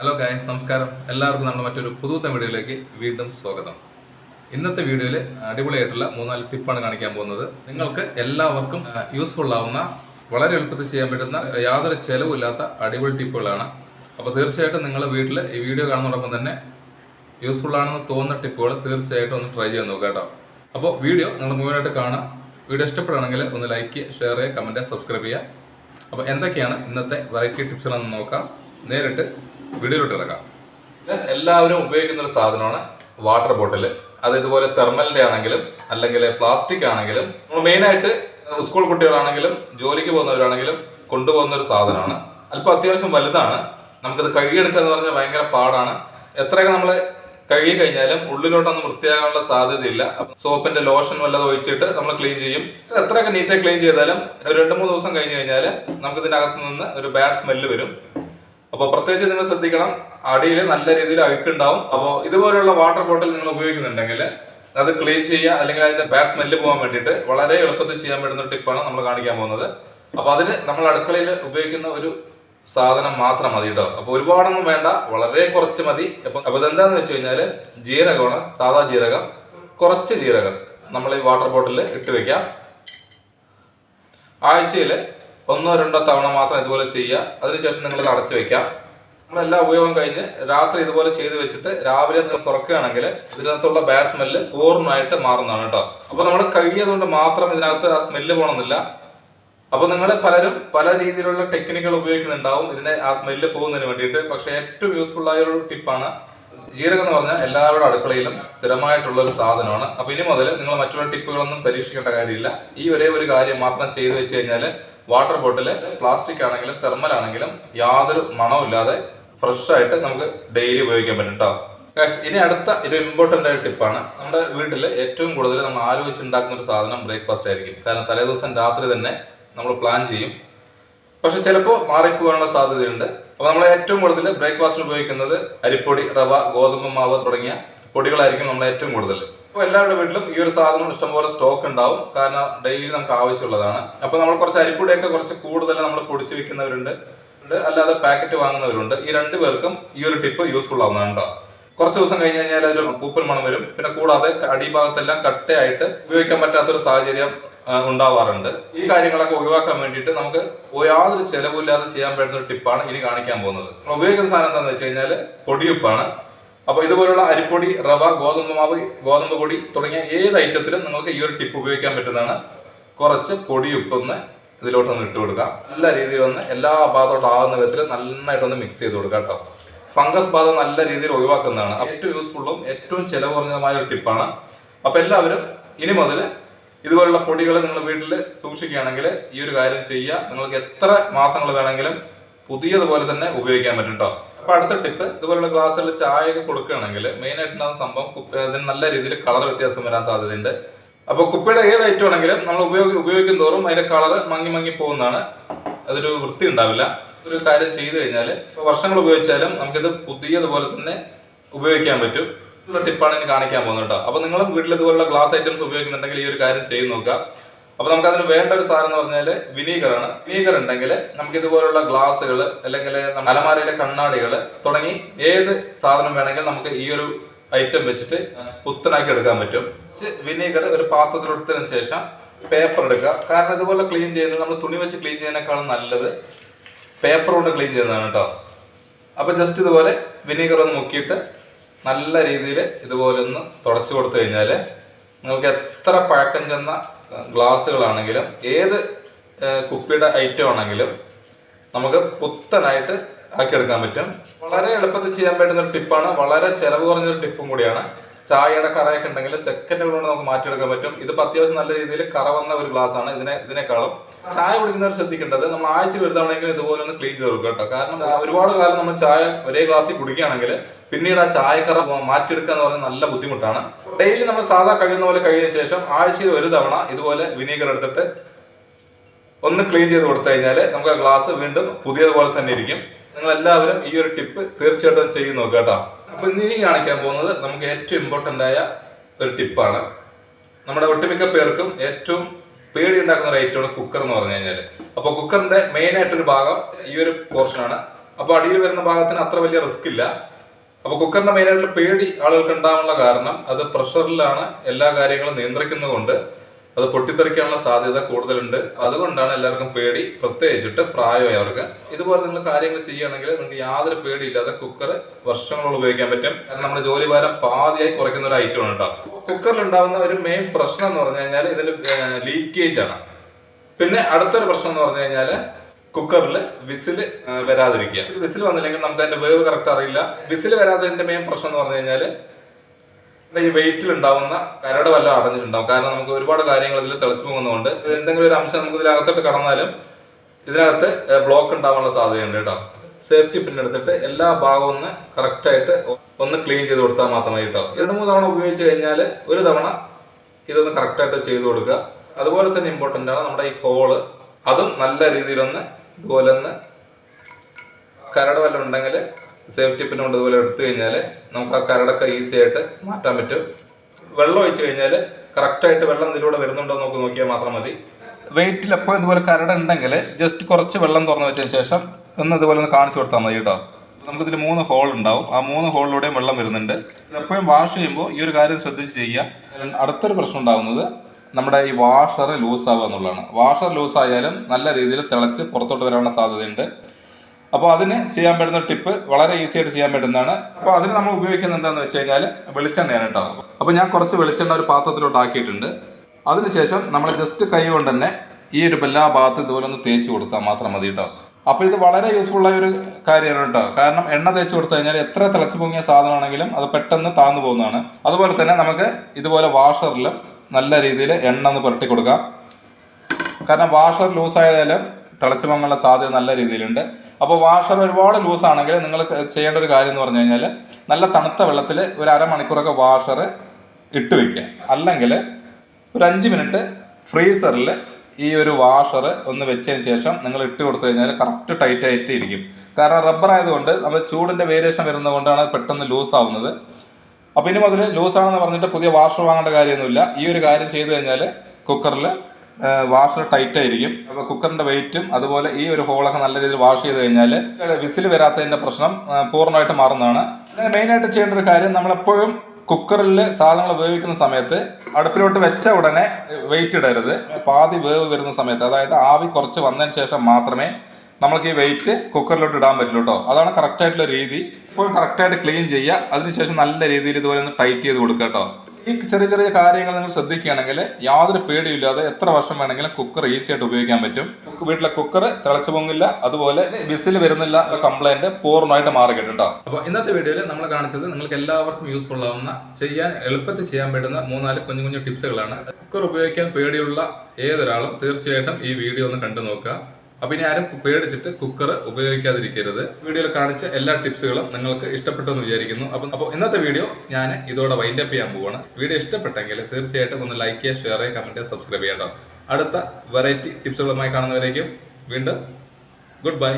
Hello guys നമസ്കാരം. എല്ലാവർക്കും നമ്മുടെ മറ്റൊരു പുതുത്ത വീഡിയോയിലേക്ക് വീണ്ടും സ്വാഗതം. ഇന്നത്തെ വീഡിയോയിൽ അടിപൊളിയായിട്ടുള്ള മൂന്നാൽ ടിപ്പാണ് കാണിക്കാൻ പോകുന്നത്. നിങ്ങൾക്ക് എല്ലാവർക്കും യൂസ്ഫുൾ ആവുന്ന വളരെ എളുപ്പത്തിൽ ചെയ്യാൻ പറ്റുന്ന യാതൊരു ചിലവില്ലാത്ത അടിപൊളി ടിപ്പുകളാണ്. അപ്പോൾ തീർച്ചയായിട്ടും നിങ്ങൾ വീട്ടിൽ ഈ വീഡിയോ കാണുന്നതോടൊപ്പം തന്നെ യൂസ്ഫുൾ ആണെന്ന് തോന്നുന്ന ടിപ്പുകൾ തീർച്ചയായിട്ടും ഒന്ന് ട്രൈ ചെയ്ത് നോക്കുക അപ്പോൾ വീഡിയോ നിങ്ങൾ മുഴുവനായിട്ട് കാണാം വീഡിയോ ഇഷ്ടപ്പെടുകയാണെങ്കിൽ ഒന്ന് ലൈക്ക് ചെയ്യുക ഷെയർ ചെയ്യുക കമന്റ് സബ്സ്ക്രൈബ് ചെയ്യുക. അപ്പോൾ എന്തൊക്കെയാണ് ഇന്നത്തെ വെറൈറ്റി ടിപ്സുകളെന്ന് നോക്കാം. നേരിട്ട് വീഡിയോയിലോട്ട് ഇറക്കാം. എല്ലാവരും ഉപയോഗിക്കുന്ന ഒരു സാധനമാണ് വാട്ടർ ബോട്ടിൽ അത് ഇതുപോലെ തെർമലിന്റെ ആണെങ്കിലും അല്ലെങ്കിൽ പ്ലാസ്റ്റിക് ആണെങ്കിലും നമ്മൾ മെയിനായിട്ട് സ്കൂൾ കുട്ടികളാണെങ്കിലും ജോലിക്ക് പോകുന്നവരാണെങ്കിലും കൊണ്ടുപോകുന്ന ഒരു സാധനമാണ്. അല്പം അത്യാവശ്യം വലുതാണ്. നമുക്കത് കഴുകിയെടുക്കുക എന്ന് പറഞ്ഞാൽ ഭയങ്കര പാടാണ്. എത്രയൊക്കെ നമ്മൾ കഴുകി കഴിഞ്ഞാലും ഉള്ളിലോട്ടൊന്നും വൃത്തിയാകാനുള്ള സാധ്യതയില്ല. സോപ്പിന്റെ ലോഷൻ വല്ലതും ഒഴിച്ചിട്ട് നമ്മൾ ക്ലീൻ ചെയ്യും. എത്രയൊക്കെ നീറ്റായി ക്ലീൻ ചെയ്താലും രണ്ട് മൂന്ന് ദിവസം കഴിഞ്ഞ് കഴിഞ്ഞാൽ നമുക്ക് ഇതിനകത്ത് നിന്ന് ഒരു ബാഡ് സ്മെല്ല് വരും. അപ്പോൾ പ്രത്യേകിച്ച് നിങ്ങൾ ശ്രദ്ധിക്കണം. അടിയിൽ നല്ല രീതിയിൽ അഴുക്കുണ്ടാവും. അപ്പോൾ ഇതുപോലുള്ള വാട്ടർ ബോട്ടിൽ നിങ്ങൾ ഉപയോഗിക്കുന്നുണ്ടെങ്കിൽ അത് ക്ലീൻ ചെയ്യുക അല്ലെങ്കിൽ അതിന്റെ ബാഡ് സ്മെല്ല് പോകാൻ വേണ്ടിയിട്ട് വളരെ എളുപ്പത്തിൽ ചെയ്യാൻ പറ്റുന്ന ടിപ്പാണ് നമ്മൾ കാണിക്കാൻ പോകുന്നത്. അപ്പോൾ അതിന് നമ്മൾ അടുക്കളയിൽ ഉപയോഗിക്കുന്ന ഒരു സാധനം മാത്രം മതി കേട്ടോ അപ്പോൾ ഒരുപാടൊന്നും വേണ്ട വളരെ കുറച്ച് മതി. അപ്പോൾ അപ്പോൾ ഇതെന്താന്ന് വെച്ച് കഴിഞ്ഞാൽ ജീരകമാണ് സാധാ ജീരകം കുറച്ച് ജീരകം നമ്മൾ ഈ വാട്ടർ ബോട്ടിൽ ഇട്ട് വെക്കാം ആഴ്ചയിൽ ഒന്നോ രണ്ടോ തവണ മാത്രം ഇതുപോലെ ചെയ്യുക. അതിനുശേഷം നിങ്ങൾ ഇത് അടച്ചു വെക്കാം നമ്മളെല്ലാ ഉപയോഗം കഴിഞ്ഞ് രാത്രി ഇതുപോലെ ചെയ്ത് വെച്ചിട്ട് രാവിലെ തുറക്കുകയാണെങ്കിൽ ഇതിനകത്തുള്ള ബാഡ് സ്മെല്ല് പൂർണമായിട്ട് മാറുന്നതാണ് കേട്ടോ. അപ്പോൾ നമ്മൾ കഴുകിയതുകൊണ്ട് മാത്രം ഇതിനകത്ത് ആ സ്മെല്ല് പോകണമെന്നില്ല അപ്പോൾ നിങ്ങൾ പലരും പല രീതിയിലുള്ള ടെക്നിക്കുകൾ ഉപയോഗിക്കുന്നുണ്ടാവും. ഇതിനെ ആ സ്മെല്ല് പോകുന്നതിന് വേണ്ടിയിട്ട്. പക്ഷേ ഏറ്റവും യൂസ്ഫുൾ ആയ ഒരു ടിപ്പാണ് ജീരകം എന്ന് പറഞ്ഞാൽ എല്ലാവരുടെ അടുക്കളയിലും സ്ഥിരമായിട്ടുള്ള ഒരു സാധനമാണ്. അപ്പോൾ ഇനി മുതൽ നിങ്ങൾ മറ്റുള്ള ടിപ്പുകളൊന്നും പരീക്ഷിക്കേണ്ട കാര്യമില്ല. ഈ ഒരേ ഒരു കാര്യം മാത്രം ചെയ്തു വെച്ച് കഴിഞ്ഞാൽ വാട്ടർ ബോട്ടിൽ പ്ലാസ്റ്റിക് ആണെങ്കിലും തെർമൽ ആണെങ്കിലും യാതൊരു മണമില്ലാതെ ഫ്രഷ് ആയിട്ട് നമുക്ക് ഡെയിലി ഉപയോഗിക്കാൻ പറ്റും കേട്ടോ ഇനി അടുത്ത ഒരു ഇമ്പോർട്ടന്റ് ആയ ടിപ്പാണ് നമ്മുടെ വീട്ടിൽ ഏറ്റവും കൂടുതൽ നമ്മൾ ആലോചിച്ചുണ്ടാക്കുന്ന ഒരു സാധനം ബ്രേക്ക്ഫാസ്റ്റ് ആയിരിക്കും. കാരണം തലേ ദിവസം രാത്രി തന്നെ നമ്മൾ പ്ലാൻ ചെയ്യും. പക്ഷെ ചിലപ്പോൾ മാറിപ്പോകാനുള്ള സാധ്യതയുണ്ട്. അപ്പോൾ നമ്മൾ ഏറ്റവും കൂടുതൽ ബ്രേക്ക്ഫാസ്റ്റിന് ഉപയോഗിക്കുന്നത് അരിപ്പൊടി റവ ഗോതമ്പ് മാവ് തുടങ്ങിയ പൊടികളായിരിക്കും നമ്മൾ ഏറ്റവും കൂടുതൽ അപ്പോൾ എല്ലാവരുടെ വീട്ടിലും ഈ ഒരു സാധനം ഇഷ്ടംപോലെ സ്റ്റോക്ക് ഉണ്ടാവും. കാരണം ഡെയിലി നമുക്ക് ആവശ്യമുള്ളതാണ്. അപ്പോൾ നമ്മൾ കുറച്ച് അരിപ്പൊടിയൊക്കെ കുറച്ച് കൂടുതൽ നമ്മൾ പൊടിച്ച് വെക്കുന്നവരുണ്ട് അല്ലാതെ പാക്കറ്റ് വാങ്ങുന്നവരുണ്ട്. ഈ രണ്ട് പേർക്കും ഈ ഒരു ടിപ്പ് യൂസ്ഫുൾ ആവുന്നതാണ് കേട്ടോ കുറച്ച് ദിവസം കഴിഞ്ഞ് കഴിഞ്ഞാൽ അതിൽ പൂപ്പൽ മണം വരും. പിന്നെ കൂടാതെ അടിഭാഗത്തെല്ലാം കട്ടയായിട്ട് ഉപയോഗിക്കാൻ പറ്റാത്തൊരു സാഹചര്യം ഉണ്ടാവാറുണ്ട്. ഈ കാര്യങ്ങളൊക്കെ ഒഴിവാക്കാൻ വേണ്ടിയിട്ട് നമുക്ക് യാതൊരു ചെലവില്ലാതെ ചെയ്യാൻ പറ്റുന്ന ഒരു ടിപ്പാണ് ഇനി കാണിക്കാൻ പോകുന്നത്. ഉപയോഗിക്കുന്ന സാധനം എന്താണെന്ന് വെച്ച് കഴിഞ്ഞാൽ പൊടിയുപ്പാണ്. അപ്പൊ ഇതുപോലുള്ള അരിപ്പൊടി റവ ഗോതമ്പ് മാവ് ഗോതമ്പ് പൊടി തുടങ്ങിയ ഏത് ഐറ്റത്തിലും നിങ്ങൾക്ക് ഈ ഒരു ടിപ്പ് ഉപയോഗിക്കാൻ പറ്റുന്നതാണ്. കുറച്ച് പൊടി ഉപ്പൊന്ന് ഇതിലോട്ടൊന്ന് ഇട്ട് കൊടുക്കുക. നല്ല രീതിയിൽ ഒന്ന് എല്ലാ ഭാഗത്തോട്ടും ആകുന്ന വിധത്തിൽ നന്നായിട്ടൊന്ന് മിക്സ് ചെയ്ത് കൊടുക്കുക കേട്ടോ. ഫംഗസ് ബാധ നല്ല രീതിയിൽ ഒഴിവാക്കുന്നതാണ്. ഏറ്റവും യൂസ്ഫുള്ളും ഏറ്റവും ചെലവ് കുറഞ്ഞതുമായ ഒരു ടിപ്പാണ് അപ്പോൾ എല്ലാവരും ഇനി മുതൽ ഇതുപോലുള്ള പൊടികൾ നിങ്ങൾ വീട്ടിൽ സൂക്ഷിക്കുകയാണെങ്കിൽ ഈ ഒരു കാര്യം ചെയ്യുക. നിങ്ങൾക്ക് എത്ര മാസങ്ങൾ വേണമെങ്കിലും പുതിയതുപോലെ തന്നെ ഉപയോഗിക്കാൻ പറ്റും കേട്ടോ. അപ്പൊ അടുത്ത ടിപ്പ് ഇതുപോലുള്ള ഗ്ലാസ്സിൽ ചായ ഒക്കെ കൊടുക്കുകയാണെങ്കിൽ മെയിൻ ആയിട്ടുണ്ടാകുന്ന സംഭവം അതിന് നല്ല രീതിയിൽ കളർ വ്യത്യാസം വരാൻ സാധ്യതയുണ്ട്. അപ്പൊ കുപ്പിയുടെ ഏത് ഐറ്റം ആണെങ്കിലും നമ്മൾ ഉപയോഗി ഉപയോഗിക്കും തോറും അതിന്റെ കളർ മങ്ങി മങ്ങി പോകുന്നതാണ്. അതൊരു വൃത്തി ഉണ്ടാവില്ല. ഒരു കാര്യം ചെയ്തു കഴിഞ്ഞാൽ വർഷങ്ങൾ ഉപയോഗിച്ചാലും നമുക്കിത് പുതിയതുപോലെ തന്നെ ഉപയോഗിക്കാൻ പറ്റും. ഉള്ള ടിപ്പാണ് ഇനി കാണിക്കാൻ പോകുന്നത് കേട്ടോ. അപ്പൊ നിങ്ങളും വീട്ടിൽ ഇതുപോലുള്ള ഗ്ലാസ് ഐറ്റംസ് ഉപയോഗിക്കുന്നുണ്ടെങ്കിൽ ഈ ഒരു കാര്യം ചെയ്ത് നോക്കുക. അപ്പൊ നമുക്ക് അതിന് വേണ്ട ഒരു സാധനം എന്ന് പറഞ്ഞാൽ വിനീഗർ ആണ് വിനീഗർ ഉണ്ടെങ്കിൽ നമുക്ക് ഇതുപോലുള്ള ഗ്ലാസ്സുകൾ അല്ലെങ്കിൽ അലമാരയിലെ കണ്ണാടികൾ തുടങ്ങി ഏത് സാധനം വേണമെങ്കിൽ നമുക്ക് ഈ ഒരു ഐറ്റം വെച്ചിട്ട് പുത്തനാക്കി എടുക്കാൻ പറ്റും. വിനീഗർ ഒരു പാത്രത്തിലെടുത്തതിന് ശേഷം പേപ്പർ എടുക്കുക. കാരണം ഇതുപോലെ ക്ലീൻ ചെയ്യുന്നത് നമ്മൾ തുണി വെച്ച് ക്ലീൻ ചെയ്യുന്നതിനേക്കാളും നല്ലത് പേപ്പർ കൊണ്ട് ക്ലീൻ ചെയ്യുന്നതാണ് കേട്ടോ അപ്പൊ ജസ്റ്റ് ഇതുപോലെ വിനീഗർ ഒന്ന് മുക്കിയിട്ട് നല്ല രീതിയിൽ ഇതുപോലെ ഒന്ന് തുടച്ചു കൊടുത്തു കഴിഞ്ഞാൽ നിങ്ങൾക്ക് എത്ര പഴക്കം ചെന്ന ഗ്ലാസ്സുകളാണെങ്കിലും ഏത് കുപ്പിയുടെ ഐറ്റം ആണെങ്കിലും നമുക്ക് പുത്തനായിട്ട് ആക്കിയെടുക്കാൻ പറ്റും. വളരെ എളുപ്പത്തിൽ ചെയ്യാൻ പറ്റുന്ന ഒരു ടിപ്പാണ് വളരെ ചെലവ് കുറഞ്ഞൊരു ടിപ്പും കൂടിയാണ്. ചായയുടെ കറയൊക്കെ ഉണ്ടെങ്കിൽ സെക്കൻഡുകൾ കൊണ്ട് നമുക്ക് മാറ്റിയെടുക്കാൻ പറ്റും. ഇത് അത്യാവശ്യം നല്ല രീതിയിൽ കറ വന്ന ഒരു ഗ്ലാസ് ആണ്. ഇതിനെ ഇതിനേക്കാളും ചായ കുടിക്കുന്നവർ ശ്രദ്ധിക്കേണ്ടത് നമ്മൾ ആഴ്ചയിൽ ഒരു തവണയെങ്കിലും ഇതുപോലെ ഒന്ന് ക്ലീൻ ചെയ്ത് കേട്ടോ. കാരണം ഒരുപാട് കാലം നമ്മൾ ചായ ഒരേ ഗ്ലാസ്സിൽ കുടിക്കുകയാണെങ്കിൽ പിന്നീട് ആ ചായക്കറ മാറ്റിയെടുക്കുക എന്ന് പറഞ്ഞാൽ നല്ല ബുദ്ധിമുട്ടാണ്. ഡെയിലി നമ്മൾ സാധാ കഴിയുന്ന പോലെ കഴിഞ്ഞ ശേഷം ആഴ്ചയിൽ ഒരു തവണ ഇതുപോലെ വിനീഗർ എടുത്തിട്ട് ഒന്ന് ക്ലീൻ ചെയ്ത് കൊടുത്തു കഴിഞ്ഞാൽ നമുക്ക് ആ ഗ്ലാസ് വീണ്ടും പുതിയതുപോലെ തന്നെ ഇരിക്കും. നിങ്ങൾ എല്ലാവരും ഈ ഒരു ടിപ്പ് തീർച്ചയായിട്ടും ചെയ്യുന്നു കേട്ടോ. അപ്പൊ ഇനി കാണിക്കാൻ പോകുന്നത് നമുക്ക് ഏറ്റവും ഇമ്പോർട്ടന്റ് ആയ ഒരു ടിപ്പാണ് നമ്മുടെ ഒട്ടുമിക്ക പേർക്കും ഏറ്റവും പേടി ഉണ്ടാക്കുന്ന ഒരു ഐറ്റമാണ് കുക്കർ എന്ന് പറഞ്ഞു കഴിഞ്ഞാൽ അപ്പോൾ കുക്കറിന്റെ മെയിൻ ആയിട്ടൊരു ഭാഗം ഈ ഒരു പോർഷനാണ് അപ്പോൾ അടിയിൽ വരുന്ന ഭാഗത്തിന് അത്ര വലിയ റിസ്ക് ഇല്ല. അപ്പോൾ കുക്കറിന്റെ മെയിനായിട്ടുള്ള പേടി ആളുകൾക്ക് ഉണ്ടാവാനുള്ള കാരണം അത് പ്രഷറിലാണ് എല്ലാ കാര്യങ്ങളും നിയന്ത്രിക്കുന്നതുകൊണ്ട് അത് പൊട്ടിത്തെറിക്കാനുള്ള സാധ്യത കൂടുതലുണ്ട്. അതുകൊണ്ടാണ് എല്ലാവർക്കും പേടി. പ്രത്യേകിച്ചിട്ട് പ്രായമായവർക്ക്. ഇതുപോലെ നിങ്ങൾ കാര്യങ്ങൾ ചെയ്യുകയാണെങ്കിൽ നിങ്ങൾക്ക് യാതൊരു പേടിയില്ലാതെ കുക്കർ വർഷങ്ങളോളം ഉപയോഗിക്കാൻ പറ്റും. നമ്മുടെ ജോലി ഭാരം പാതിയായി കുറയ്ക്കുന്ന ഒരു ഐറ്റം ആണ് കേട്ടോ കുക്കറിൽ ഉണ്ടാകുന്ന ഒരു മെയിൻ പ്രശ്നം എന്ന് പറഞ്ഞു കഴിഞ്ഞാൽ ഇതിൽ ലീക്കേജ് ആണ്. പിന്നെ അടുത്തൊരു പ്രശ്നം എന്ന് പറഞ്ഞു കഴിഞ്ഞാൽ കുക്കറിൽ വിസിൽ വരാതിരിക്കുക. വിസിൽ വന്നില്ലെങ്കിൽ നമുക്ക് അതിന്റെ വേവ് കറക്റ്റ് അറിയില്ല. വിസിൽ വരാത്തതിന്റെ മെയിൻ പ്രശ്നം എന്ന് പറഞ്ഞു കഴിഞ്ഞാൽ ഈ വെയിറ്റിൽ ഉണ്ടാവുന്ന കരട് വല്ല അടഞ്ഞിട്ടുണ്ടാവും. കാരണം നമുക്ക് ഒരുപാട് കാര്യങ്ങൾ ഇതിൽ തിളച്ചു പോകുന്നതുകൊണ്ട് എന്തെങ്കിലും ഒരു അംശം നമുക്ക് ഇതിനകത്തോട്ട് കടന്നാലും ഇതിനകത്ത് ബ്ലോക്ക് ഉണ്ടാവാനുള്ള സാധ്യതയുണ്ട് കേട്ടോ. സേഫ്റ്റി പിൻ എടുത്തിട്ട് എല്ലാ ഭാഗവും ഒന്ന് കറക്റ്റായിട്ട് ഒന്ന് ക്ലീൻ ചെയ്ത് കൊടുത്താൽ മാത്രമേ കേട്ടോ. രണ്ട് മൂന്ന് തവണ ഉപയോഗിച്ച് കഴിഞ്ഞാൽ ഒരു തവണ ഇതൊന്ന് കറക്റ്റായിട്ട് ചെയ്ത് കൊടുക്കുക. അതുപോലെ തന്നെ ഇമ്പോർട്ടന്റ് ആണ് നമ്മുടെ ഈ ഹോൾ അതും നല്ല രീതിയിലൊന്ന് ഇതുപോലെ ഒന്ന് കരട് വല്ലതും ഉണ്ടെങ്കിൽ സേഫ്റ്റി പിൻ കൊണ്ട് എടുത്തു കഴിഞ്ഞാൽ നമുക്ക് ആ കരടൊക്കെ ഈസി ആയിട്ട് മാറ്റാൻ പറ്റും. വെള്ളം ഒഴിച്ചു കഴിഞ്ഞാൽ കറക്റ്റായിട്ട് വെള്ളം ഇതിലൂടെ വരുന്നുണ്ടോ നമുക്ക് നോക്കിയാൽ മാത്രം മതി. വെയിറ്റിൽ എപ്പോഴും ഇതുപോലെ കരട് ഉണ്ടെങ്കിൽ ജസ്റ്റ് കുറച്ച് വെള്ളം തുറന്നു വെച്ചതിന് ശേഷം ഒന്ന് ഇതുപോലെ ഒന്ന് കാണിച്ചു കൊടുത്താൽ മതി കേട്ടോ. നമുക്കിതിൽ മൂന്ന് ഹോൾ ഉണ്ടാവും. ആ മൂന്ന് ഹോളിലൂടെയും വെള്ളം വരുന്നുണ്ട്. എപ്പോഴും വാഷ് ചെയ്യുമ്പോൾ ഈ ഒരു കാര്യം ശ്രദ്ധിച്ച് ചെയ്യുക. അടുത്തൊരു പ്രശ്നം ഉണ്ടാകുന്നത് നമ്മുടെ ഈ വാഷർ ലൂസ് ആവുക എന്നുള്ളതാണ്. വാഷർ ലൂസ് ആയാലും നല്ല രീതിയിൽ തിളച്ച് പുറത്തോട്ട് വരാനുള്ള സാധ്യതയുണ്ട്. അപ്പോൾ അതിന് ചെയ്യാൻ പറ്റുന്ന ടിപ്പ് വളരെ ഈസി ആയിട്ട് ചെയ്യാൻ പറ്റുന്നതാണ്. അപ്പോൾ അതിന് നമ്മൾ ഉപയോഗിക്കുന്നത് എന്താണെന്ന് വെച്ച് കഴിഞ്ഞാൽ വെളിച്ചെണ്ണയാണ് കേട്ടോ. അപ്പോൾ ഞാൻ കുറച്ച് വെളിച്ചെണ്ണ ഒരു പാത്രത്തിലോട്ട് ആക്കിയിട്ടുണ്ട്. അതിനുശേഷം നമ്മൾ ജസ്റ്റ് കൈ കൊണ്ട് തന്നെ ഈ ഒരു എല്ലാ ഭാഗത്തും ഇതുപോലെ ഒന്ന് തേച്ച് കൊടുത്താൽ മാത്രം മതി കേട്ടോ. അപ്പോൾ ഇത് വളരെ യൂസ്ഫുൾ ആയ ഒരു കാര്യമാണ് കേട്ടോ. കാരണം എണ്ണ തേച്ച് കൊടുത്തു കഴിഞ്ഞാൽ എത്ര തിളച്ച് പൊങ്ങിയ സാധനമാണെങ്കിലും അത് പെട്ടെന്ന് താന്നു പോകുന്നതാണ്. അതുപോലെ തന്നെ നമുക്ക് ഇതുപോലെ വാഷറിലും നല്ല രീതിയിൽ എണ്ണ ഒന്ന് പുരട്ടി കൊടുക്കാം. കാരണം വാഷർ ലൂസായാലും തിളച്ചു പൊങ്ങാനുള്ള സാധ്യത നല്ല രീതിയിലുണ്ട്. അപ്പോൾ വാഷർ ഒരുപാട് ലൂസ് ആണെങ്കിൽ നിങ്ങൾ ചെയ്യേണ്ട ഒരു കാര്യം എന്ന് പറഞ്ഞു കഴിഞ്ഞാൽ നല്ല തണുത്ത വെള്ളത്തിൽ ഒരു അരമണിക്കൂറൊക്കെ വാഷർ ഇട്ട് വയ്ക്കുക അല്ലെങ്കിൽ ഒരു അഞ്ച് മിനിറ്റ് ഫ്രീസറിൽ ഈ ഒരു വാഷർ ഒന്ന് വെച്ചതിന് ശേഷം നിങ്ങൾ ഇട്ട് കൊടുത്തു കഴിഞ്ഞാൽ കറക്റ്റ് ടൈറ്റ് ആയിട്ട് ഇരിക്കും. കാരണം റബ്ബർ ആയതുകൊണ്ട് നമ്മൾ ചൂടിന്റെ വേരിയേഷൻ വരുന്നത് കൊണ്ടാണ് പെട്ടെന്ന് ലൂസ് ആവുന്നത്. അപ്പോൾ ഇനി മുതൽ ലൂസ് ആണെന്ന് പറഞ്ഞിട്ട് പുതിയ വാഷർ വാങ്ങേണ്ട കാര്യമൊന്നുമില്ല. ഈ ഒരു കാര്യം ചെയ്തു കഴിഞ്ഞാൽ കുക്കറിൽ വാഷർ ടൈറ്റ് ആയിരിക്കും. അപ്പോൾ കുക്കറിന്റെ വെയിറ്റും അതുപോലെ ഈ ഒരു ഹോളൊക്കെ നല്ല രീതിയിൽ വാഷ് ചെയ്ത് കഴിഞ്ഞാൽ വിസിൽ വരാത്തതിന്റെ പ്രശ്നം പൂർണമായിട്ട് മാറുന്നതാണ്. മെയിനായിട്ട് ചെയ്യേണ്ട ഒരു കാര്യം നമ്മളെപ്പോഴും കുക്കറിൽ സാധനങ്ങൾ ഉപയോഗിക്കുന്ന സമയത്ത് അടുപ്പിലോട്ട് വെച്ച ഉടനെ വെയിറ്റ് ഇടരുത്. പാതി വേവ് വരുന്ന സമയത്ത് അതായത് ആവി കുറച്ച് വന്നതിന് ശേഷം മാത്രമേ നമ്മൾക്ക് ഈ വെയിറ്റ് കുക്കറിലോട്ട് ഇടാൻ പറ്റുള്ളൂ കേട്ടോ അതാണ് കറക്റ്റ് ആയിട്ടുള്ള രീതി. ഇപ്പോൾ കറക്റ്റായിട്ട് ക്ലീൻ ചെയ്യുക. അതിനുശേഷം നല്ല രീതിയിൽ ഇതുപോലെ ഒന്ന് ടൈറ്റ് ചെയ്ത് കൊടുക്കുക കേട്ടോ ഈ ചെറിയ ചെറിയ കാര്യങ്ങൾ നിങ്ങൾ ശ്രദ്ധിക്കുകയാണെങ്കിൽ യാതൊരു പേടിയില്ലാതെ എത്ര വർഷം വേണമെങ്കിലും കുക്കർ ഈസി ആയിട്ട് ഉപയോഗിക്കാൻ പറ്റും. വീട്ടിലെ കുക്കർ തിളച്ചു പൊങ്ങില്ല അതുപോലെ വിസിൽ വരുന്നില്ല കംപ്ലൈന്റ് പൂർണമായിട്ട് മാറി കിട്ടും അപ്പോൾ ഇന്നത്തെ വീഡിയോയിൽ നമ്മൾ കാണിച്ചത് നിങ്ങൾക്ക് എല്ലാവർക്കും യൂസ്ഫുൾ ആവുന്ന ചെയ്യാൻ എളുപ്പത്തിൽ ചെയ്യാൻ പറ്റുന്ന മൂന്നാൽ കുഞ്ഞു കുഞ്ഞു ടിപ്സുകളാണ് കുക്കർ ഉപയോഗിക്കാൻ പേടിയുള്ള ഏതൊരാളും തീർച്ചയായിട്ടും ഈ വീഡിയോ ഒന്ന് കണ്ടു നോക്കുക. അപ്പൊ ഇനി ആരും പേടിച്ചിട്ട് കുക്കർ ഉപയോഗിക്കാതിരിക്കരുത്. വീഡിയോയിൽ കാണിച്ച എല്ലാ ടിപ്സുകളും നിങ്ങൾക്ക് ഇഷ്ടപ്പെട്ടെന്ന് വിചാരിക്കുന്നു. അപ്പം അപ്പോൾ ഇന്നത്തെ വീഡിയോ ഞാൻ ഇതോടെ വൈൻഡപ്പ് ചെയ്യാൻ പോവാണ്. വീഡിയോ ഇഷ്ടപ്പെട്ടെങ്കിൽ തീർച്ചയായിട്ടും ഒന്ന് ലൈക്ക് ചെയ്യുക ഷെയർ ചെയ്യുക കമന്റ് ചെയ്യുക സബ്സ്ക്രൈബ് ചെയ്യണം അടുത്ത വെറൈറ്റി ടിപ്സുകളുമായി കാണുന്നവരേക്കും വീണ്ടും ഗുഡ് ബൈ